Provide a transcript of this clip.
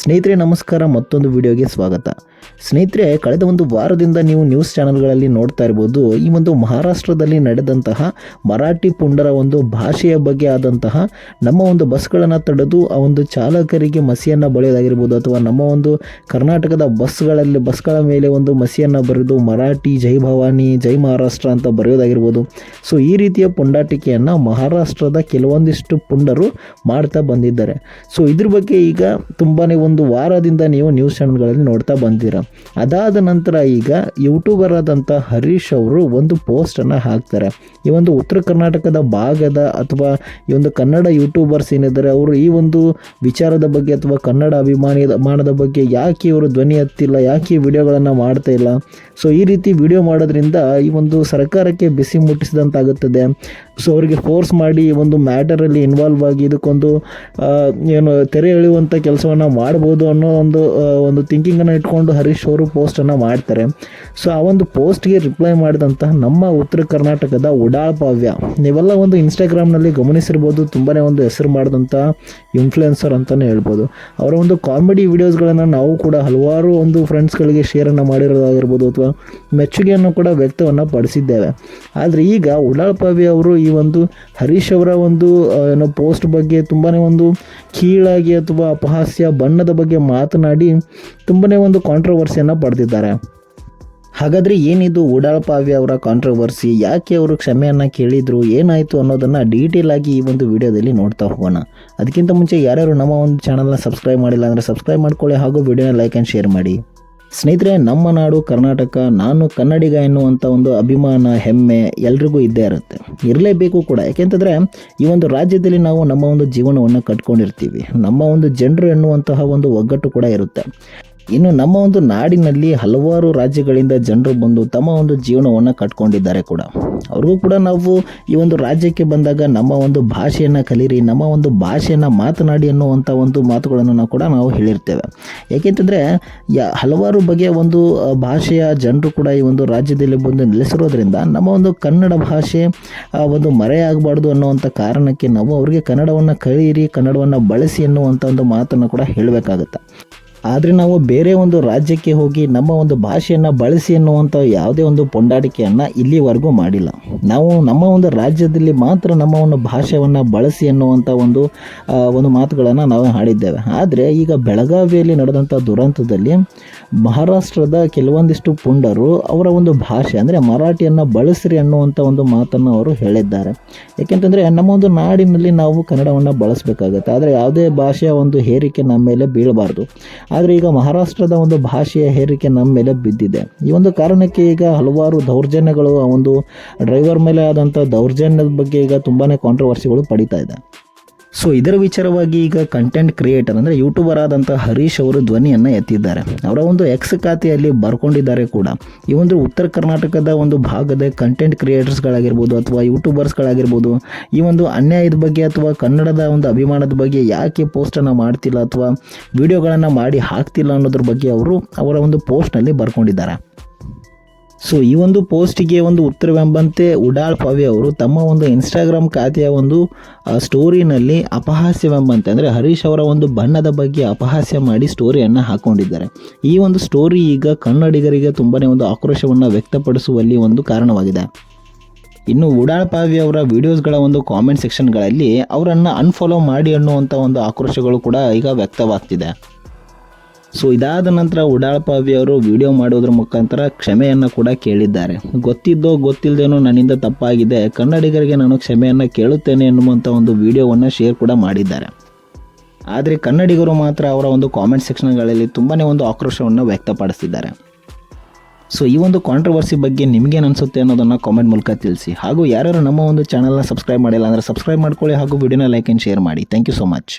ಸ್ನೇಹಿತರೆ, ನಮಸ್ಕಾರ. ಮತ್ತೊಂದು ವಿಡಿಯೋಗೆ ಸ್ವಾಗತ. ಸ್ನೇಹಿತರೆ, ಕಳೆದ ಒಂದು ವಾರದಿಂದ ನೀವು ನ್ಯೂಸ್ ಚಾನೆಲ್ಗಳಲ್ಲಿ ನೋಡ್ತಾ ಇರ್ಬೋದು, ಈ ಒಂದು ಮಹಾರಾಷ್ಟ್ರದಲ್ಲಿ ನಡೆದಂತಹ ಮರಾಠಿ ಪುಂಡರ ಒಂದು ಭಾಷೆಯ ಬಗ್ಗೆ ಆದಂತಹ ನಮ್ಮ ಒಂದು ಬಸ್ಗಳನ್ನು ತಡೆದು ಆ ಒಂದು ಚಾಲಕರಿಗೆ ಮಸಿಯನ್ನು ಬಳಿಯೋದಾಗಿರ್ಬೋದು ಅಥವಾ ನಮ್ಮ ಒಂದು ಕರ್ನಾಟಕದ ಬಸ್ಗಳಲ್ಲಿ, ಬಸ್ಗಳ ಮೇಲೆ ಒಂದು ಮಸಿಯನ್ನು ಬರೆದು ಮರಾಠಿ ಜೈ ಭವಾನಿ, ಜೈ ಮಹಾರಾಷ್ಟ್ರ ಅಂತ ಬರೆಯೋದಾಗಿರ್ಬೋದು. ಸೊ, ಈ ರೀತಿಯ ಪುಂಡಾಟಿಕೆಯನ್ನು ಮಹಾರಾಷ್ಟ್ರದ ಕೆಲವೊಂದಿಷ್ಟು ಪುಂಡರು ಮಾಡ್ತಾ ಬಂದಿದ್ದಾರೆ. ಸೊ, ಇದ್ರ ಬಗ್ಗೆ ಈಗ ತುಂಬಾ ಒಂದು ವಾರದಿಂದ ನೀವು ನ್ಯೂಸ್ ಚಾನಲ್ಗಳಲ್ಲಿ ನೋಡ್ತಾ ಬಂದಿರ. ಅದಾದ ನಂತರ ಈಗ ಯೂಟ್ಯೂಬರ್ ಆದಂಥ ಹರೀಶ್ ಅವರು ಒಂದು ಪೋಸ್ಟನ್ನು ಹಾಕ್ತಾರೆ. ಈ ಒಂದು ಉತ್ತರ ಕರ್ನಾಟಕದ ಭಾಗದ ಅಥವಾ ಈ ಒಂದು ಕನ್ನಡ ಯೂಟ್ಯೂಬರ್ಸ್ ಏನಿದ್ದಾರೆ, ಅವರು ಈ ಒಂದು ವಿಚಾರದ ಬಗ್ಗೆ ಅಥವಾ ಕನ್ನಡ ಅಭಿಮಾನಿ ಮಾನದ ಬಗ್ಗೆ ಯಾಕೆ ಇವರು ಧ್ವನಿ ಹತ್ತಿಲ್ಲ ಯಾಕೆ ಈ ವಿಡಿಯೋಗಳನ್ನು ಮಾಡ್ತಾ ಇಲ್ಲ? ಸೊ ಈ ರೀತಿ ವಿಡಿಯೋ ಮಾಡೋದ್ರಿಂದ ಈ ಒಂದು ಸರ್ಕಾರಕ್ಕೆ ಬಿಸಿ ಮುಟ್ಟಿಸಿದಂತಾಗುತ್ತದೆ. ಸೊ ಅವರಿಗೆ ಫೋರ್ಸ್ ಮಾಡಿ ಈ ಒಂದು ಮ್ಯಾಟರಲ್ಲಿ ಇನ್ವಾಲ್ವ್ ಆಗಿ ಇದಕ್ಕೊಂದು ಏನು ತೆರೆ ಎಳೆಯುವಂಥ ಕೆಲಸವನ್ನು ಮಾಡ್ಬೋದು ಅನ್ನೋ ಒಂದು ಒಂದು ಥಿಂಕಿಂಗನ್ನು ಇಟ್ಕೊಂಡು ಹರೀಶ್ ಅವರು ಪೋಸ್ಟನ್ನು ಮಾಡ್ತಾರೆ. ಸೊ ಆ ಒಂದು ಪೋಸ್ಟ್ಗೆ ರಿಪ್ಲೈ ಮಾಡಿದಂತಹ ನಮ್ಮ ಉತ್ತರ ಕರ್ನಾಟಕದ ಉಡಾಳ್ ಪಾವ್ಯ ನೀವೆಲ್ಲ ಒಂದು ಇನ್ಸ್ಟಾಗ್ರಾಮ್ನಲ್ಲಿ ಗಮನಿಸಿರ್ಬೋದು ತುಂಬಾ ಒಂದು ಹೆಸರು ಮಾಡಿದಂಥ ಇನ್ಫ್ಲುಯೆನ್ಸರ್ ಅಂತಲೇ ಹೇಳ್ಬೋದು. ಅವರ ಒಂದು ಕಾಮಿಡಿ ವಿಡಿಯೋಸ್ಗಳನ್ನು ನಾವು ಕೂಡ ಹಲವಾರು ಒಂದು ಫ್ರೆಂಡ್ಸ್ಗಳಿಗೆ ಶೇರನ್ನು ಮಾಡಿರೋದಾಗಿರ್ಬೋದು ಅಥವಾ ಮೆಚ್ಚುಗೆಯನ್ನು ಕೂಡ ವ್ಯಕ್ತವನ್ನು ಪಡಿಸಿದ್ದೇವೆ. ಆದರೆ ಈಗ ಉಡಾಳ್ ಪಾವ್ಯ ಅವರು ಈ ಒಂದು ಹರೀಶ್ ಅವರ ಒಂದು ಏನೋ ಪೋಸ್ಟ್ ಬಗ್ಗೆ ತುಂಬಾ ಒಂದು ಕೀಳಾಗಿ ಅಥವಾ ಅಪಹಾಸ್ಯ ಬಣ್ಣದ ಬಗ್ಗೆ ಮಾತನಾಡಿ ತುಂಬನೇ ಒಂದು ಕಾಂಟ್ರವರ್ಸಿಯನ್ನು ಪಡೆದಿದ್ದಾರೆ. ಹಾಗಾದರೆ ಏನಿದು ಉಡಾಳ್ಪಾವಿ ಅವರ ಕಾಂಟ್ರವರ್ಸಿ ಯಾಕೆ ಅವರು ಕ್ಷಮೆಯನ್ನು ಕೇಳಿದ್ರು? ಏನಾಯಿತು ಅನ್ನೋದನ್ನು ಡೀಟೇಲ್ ಆಗಿ ಈ ಒಂದು ವಿಡಿಯೋದಲ್ಲಿ ನೋಡ್ತಾ ಹೋಗೋಣ. ಅದಕ್ಕಿಂತ ಮುಂಚೆ ಯಾರ್ಯಾರು ನಮ್ಮ ಒಂದು ಚಾನಲ್ನ ಸಬ್ಸ್ಕ್ರೈಬ್ ಮಾಡಿಲ್ಲ ಅಂದರೆ ಸಬ್ಸ್ಕ್ರೈಬ್ ಮಾಡ್ಕೊಳ್ಳಿ ಹಾಗೂ ವಿಡಿಯೋನ ಲೈಕ್ ಆ್ಯಂಡ್ ಶೇರ್ ಮಾಡಿ. ಸ್ನೇಹಿತರೆ, ನಮ್ಮ ನಾಡು ಕರ್ನಾಟಕ, ನಾನು ಕನ್ನಡಿಗ ಎನ್ನುವಂಥ ಒಂದು ಅಭಿಮಾನ, ಹೆಮ್ಮೆ ಎಲ್ರಿಗೂ ಇದ್ದೇ ಇರುತ್ತೆ. ಇರಲೇಬೇಕು ಕೂಡ. ಯಾಕೆಂತಂದರೆ, ಈ ಒಂದು ರಾಜ್ಯದಲ್ಲಿ ನಾವು ನಮ್ಮ ಒಂದು ಜೀವನವನ್ನು ಕಟ್ಕೊಂಡಿರ್ತೀವಿ. ನಮ್ಮ ಒಂದು ಜನರು ಎನ್ನುವಂತಹ ಒಂದು ಒಗ್ಗಟ್ಟು ಕೂಡ ಇರುತ್ತೆ. ಇನ್ನು ನಮ್ಮ ಒಂದು ನಾಡಿನಲ್ಲಿ ಹಲವಾರು ರಾಜ್ಯಗಳಿಂದ ಜನರು ಬಂದು ತಮ್ಮ ಒಂದು ಜೀವನವನ್ನು ಕಟ್ಕೊಂಡಿದ್ದಾರೆ ಕೂಡ. ಅವ್ರಿಗೂ ಕೂಡ ನಾವು ಈ ಒಂದು ರಾಜ್ಯಕ್ಕೆ ಬಂದಾಗ ನಮ್ಮ ಒಂದು ಭಾಷೆಯನ್ನು ಕಲೀರಿ, ನಮ್ಮ ಒಂದು ಭಾಷೆಯನ್ನು ಮಾತನಾಡಿ ಅನ್ನುವಂಥ ಒಂದು ಮಾತುಗಳನ್ನು ಕೂಡ ನಾವು ಹೇಳಿರ್ತೇವೆ. ಯಾಕೆಂತಂದರೆ, ಯ, ಹಲವಾರು ಬಗೆಯ ಒಂದು ಭಾಷೆಯ ಜನರು ಕೂಡ ಈ ಒಂದು ರಾಜ್ಯದಲ್ಲಿ ಬಂದು ನೆಲೆಸಿರೋದ್ರಿಂದ ನಮ್ಮ ಒಂದು ಕನ್ನಡ ಭಾಷೆ ಒಂದು ಮರೆಯಾಗಬಾರ್ದು ಅನ್ನುವಂಥ ಕಾರಣಕ್ಕೆ ನಾವು ಅವರಿಗೆ ಕನ್ನಡವನ್ನು ಕಲಿಯಿರಿ ಕನ್ನಡವನ್ನು ಬಳಸಿ ಅನ್ನುವಂಥ ಒಂದು ಮಾತನ್ನು ಕೂಡ ಹೇಳಬೇಕಾಗುತ್ತೆ. ಆದರೆ ನಾವು ಬೇರೆ ಒಂದು ರಾಜ್ಯಕ್ಕೆ ಹೋಗಿ ನಮ್ಮ ಒಂದು ಭಾಷೆಯನ್ನು ಬಳಸಿ ಎನ್ನುವಂಥ ಯಾವುದೇ ಒಂದು ಪೊಂಡಾಟಿಕೆಯನ್ನು ಇಲ್ಲಿವರೆಗೂ ಮಾಡಿಲ್ಲ. ನಾವು ನಮ್ಮ ಒಂದು ರಾಜ್ಯದಲ್ಲಿ ಮಾತ್ರ ನಮ್ಮ ಒಂದು ಭಾಷೆಯನ್ನು ಬಳಸಿ ಎನ್ನುವಂಥ ಒಂದು ಒಂದು ಮಾತುಗಳನ್ನು ನಾವು ಹಾಡಿದ್ದೇವೆ. ಆದರೆ ಈಗ ಬೆಳಗಾವಿಯಲ್ಲಿ ನಡೆದಂಥ ದುರಂತದಲ್ಲಿ ಮಹಾರಾಷ್ಟ್ರದ ಕೆಲವೊಂದಿಷ್ಟು ಪುಂಡರು ಅವರ ಒಂದು ಭಾಷೆ, ಅಂದರೆ ಮರಾಠಿಯನ್ನು ಬಳಸಿರಿ ಅನ್ನುವಂಥ ಒಂದು ಮಾತನ್ನು ಅವರು ಹೇಳಿದ್ದಾರೆ. ಏಕೆಂತಂದರೆ ನಮ್ಮ ಒಂದು ನಾಡಿನಲ್ಲಿ ನಾವು ಕನ್ನಡವನ್ನು ಬಳಸಬೇಕಾಗುತ್ತೆ. ಆದರೆ ಯಾವುದೇ ಭಾಷೆಯ ಒಂದು ಹೇರಿಕೆ ನಮ್ಮ ಮೇಲೆ ಬೀಳಬಾರ್ದು. ಆದರೆ ಈಗ ಮಹಾರಾಷ್ಟ್ರದ ಒಂದು ಭಾಷೆಯ ಹೇರಿಕೆ ನಮ್ಮ ಮೇಲೆ ಬಿದ್ದಿದೆ. ಈ ಒಂದು ಕಾರಣಕ್ಕೆ ಈಗ ಹಲವಾರು ದೌರ್ಜನ್ಯಗಳು ಆ ಒಂದು ಡ್ರೈವರ್ ಮೇಲೆ ಆದಂಥ ದೌರ್ಜನ್ಯದ ಬಗ್ಗೆ ಈಗ ತುಂಬಾ ಕಾಂಟ್ರವರ್ಸಿಗಳು ಪಡಿತಾ ಇದೆ. ಸೊ ಇದರ ವಿಚಾರವಾಗಿ ಈಗ ಕಂಟೆಂಟ್ ಕ್ರಿಯೇಟರ್ ಅಂದರೆ ಯೂಟ್ಯೂಬರ್ ಆದಂಥ ಹರೀಶ್ ಅವರು ಧ್ವನಿಯನ್ನು ಎತ್ತಿದ್ದಾರೆ. ಅವರ ಒಂದು ಎಕ್ಸ್ ಖಾತೆಯಲ್ಲಿ ಬರ್ಕೊಂಡಿದ್ದಾರೆ ಕೂಡ. ಈ ಒಂದು ಉತ್ತರ ಕರ್ನಾಟಕದ ಒಂದು ಭಾಗದ ಕಂಟೆಂಟ್ ಕ್ರಿಯೇಟರ್ಸ್ಗಳಾಗಿರ್ಬೋದು ಅಥವಾ ಯೂಟ್ಯೂಬರ್ಸ್ಗಳಾಗಿರ್ಬೋದು ಈ ಒಂದು ಅನ್ಯಾಯದ ಬಗ್ಗೆ ಅಥವಾ ಕನ್ನಡದ ಒಂದು ಅಭಿಮಾನದ ಬಗ್ಗೆ ಯಾಕೆ ಪೋಸ್ಟನ್ನು ಮಾಡ್ತಿಲ್ಲ ಅಥವಾ ವಿಡಿಯೋಗಳನ್ನು ಮಾಡಿ ಹಾಕ್ತಿಲ್ಲ ಅನ್ನೋದ್ರ ಬಗ್ಗೆ ಅವರು ಅವರ ಒಂದು ಪೋಸ್ಟ್ನಲ್ಲಿ ಬರ್ಕೊಂಡಿದ್ದಾರೆ. ಸೊ ಈ ಒಂದು ಪೋಸ್ಟಿಗೆ ಒಂದು ಉತ್ತರವೆಂಬಂತೆ ಉಡಾಳ್ ಪಾವಿ ಅವರು ತಮ್ಮ ಒಂದು ಇನ್ಸ್ಟಾಗ್ರಾಮ್ ಖಾತೆಯ ಒಂದು ಸ್ಟೋರಿನಲ್ಲಿ ಅಪಹಾಸ್ಯವೆಂಬಂತೆ, ಅಂದರೆ ಹರೀಶ್ ಅವರ ಒಂದು ಬಣ್ಣದ ಬಗ್ಗೆ ಅಪಹಾಸ್ಯ ಮಾಡಿ ಸ್ಟೋರಿಯನ್ನು ಹಾಕೊಂಡಿದ್ದಾರೆ. ಈ ಒಂದು ಸ್ಟೋರಿ ಈಗ ಕನ್ನಡಿಗರಿಗೆ ತುಂಬಾ ಒಂದು ಆಕ್ರೋಶವನ್ನು ವ್ಯಕ್ತಪಡಿಸುವಲ್ಲಿ ಒಂದು ಕಾರಣವಾಗಿದೆ. ಇನ್ನು ಉಡಾಳ್ ಪಾವಿ ಅವರ ವಿಡಿಯೋಸ್ಗಳ ಒಂದು ಕಾಮೆಂಟ್ ಸೆಕ್ಷನ್ಗಳಲ್ಲಿ ಅವರನ್ನು ಅನ್ಫಾಲೋ ಮಾಡಿ ಅನ್ನುವಂಥ ಒಂದು ಆಕ್ರೋಶಗಳು ಕೂಡ ಈಗ ವ್ಯಕ್ತವಾಗ್ತಿದೆ. ಸೊ ಇದಾದ ನಂತರ ಉಡಾಳ್ಪಾವಿ ಅವರು ವಿಡಿಯೋ ಮಾಡೋದ್ರ ಮುಖಾಂತರ ಕ್ಷಮೆಯನ್ನು ಕೂಡ ಕೇಳಿದ್ದಾರೆ. ಗೊತ್ತಿದ್ದೋ ಗೊತ್ತಿಲ್ಲದೇನೋ ನನ್ನಿಂದ ತಪ್ಪಾಗಿದೆ. ಕನ್ನಡಿಗರಿಗೆ ನಾನು ಕ್ಷಮೆಯನ್ನು ಕೇಳುತ್ತೇನೆ ಎನ್ನುವಂಥ ಒಂದು ವಿಡಿಯೋವನ್ನು ಶೇರ್ ಕೂಡ ಮಾಡಿದ್ದಾರೆ. ಆದರೆ ಕನ್ನಡಿಗರು ಮಾತ್ರ ಅವರ ಒಂದು ಕಾಮೆಂಟ್ ಸೆಕ್ಷನ್ಗಳಲ್ಲಿ ತುಂಬಾ ಒಂದು ಆಕ್ರೋಶವನ್ನು ವ್ಯಕ್ತಪಡಿಸಿದ್ದಾರೆ. ಸೊ ಈ ಒಂದು ಕಾಂಟ್ರವರ್ಸಿ ಬಗ್ಗೆ ನಿಮಗೇನು ಅನಿಸುತ್ತೆ ಅನ್ನೋದನ್ನು ಕಾಮೆಂಟ್ ಮೂಲಕ ತಿಳಿಸಿ. ಹಾಗೂ ಯಾರ್ಯಾರು ನಮ್ಮ ಒಂದು ಚಾನಲ್ನ ಸಬ್ಸ್ಕ್ರೈಬ್ ಮಾಡಿಲ್ಲ ಅಂದರೆ ಸಬ್ಸ್ಕ್ರೈಬ್ ಮಾಡ್ಕೊಳ್ಳಿ ಹಾಗೂ ವಿಡಿಯೋನ ಲೈಕ್ ಆ್ಯಂಡ್ ಶೇರ್ ಮಾಡಿ. Thank you so much